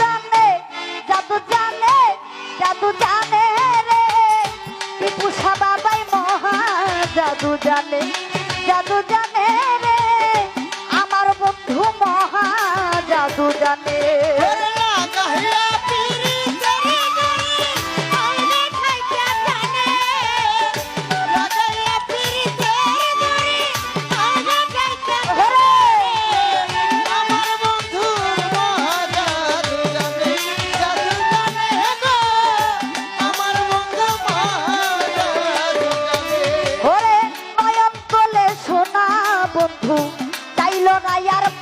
জানে, জাদু জানে জাদু জানে রে। টিপু সাবাবাই মহা জাদু জানে জাদু জানে রে। আমার বন্ধু মহা জাদু জানে।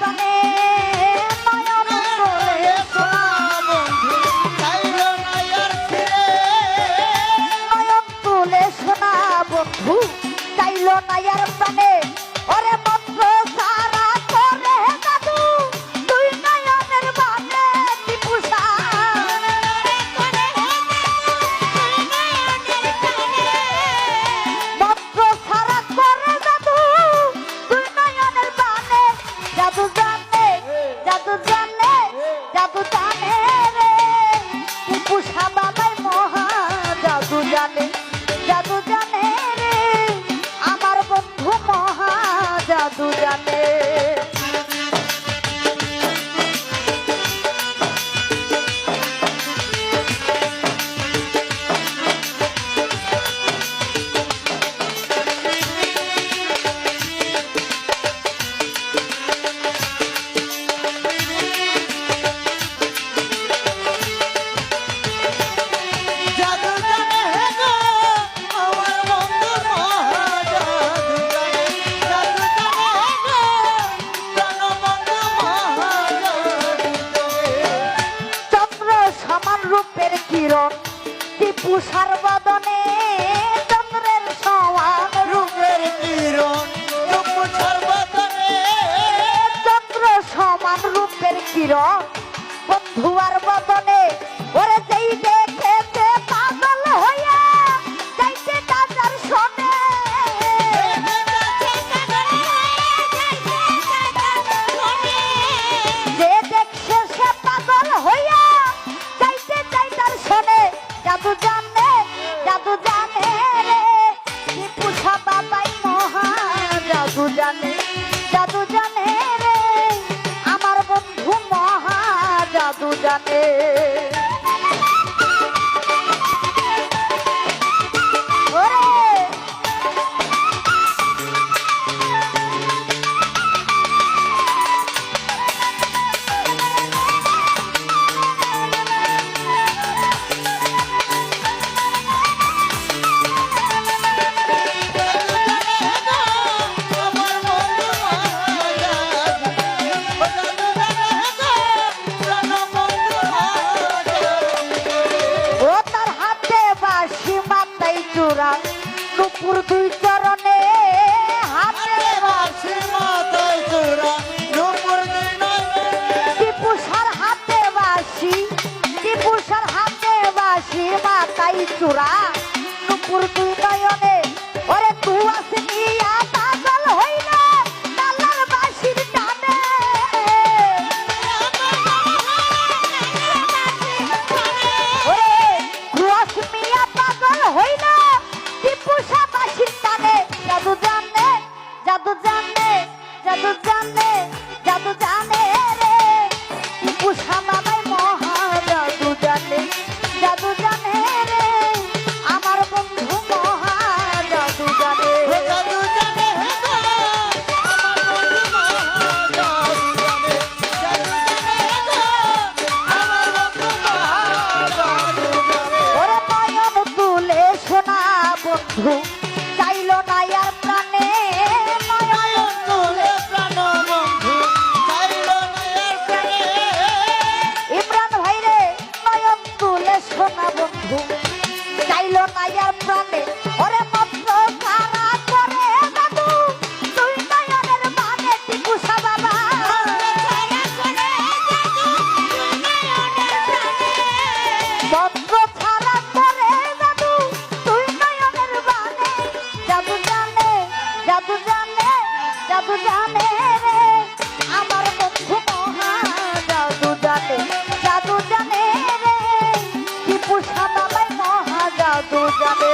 Bye. amei. ছিল বন্ধু ওরে যেই দেখেছে পাগল হইয়া যাইছে তাদের সনে যে দেখছে সে পাগল হইয়া যাইছে তাই তার জাদু জানে জাদু জানে। সাধু জানে। ঠাকুর দুই চরণে হাতে বাসি মাথায় চূড়া টিপুষার হাতে বাসি টিপুষার হাতে বাসি মাথায় চূড়া। নুপুর দুই নয়নে পুষা বাবাই মহাজাদু জানে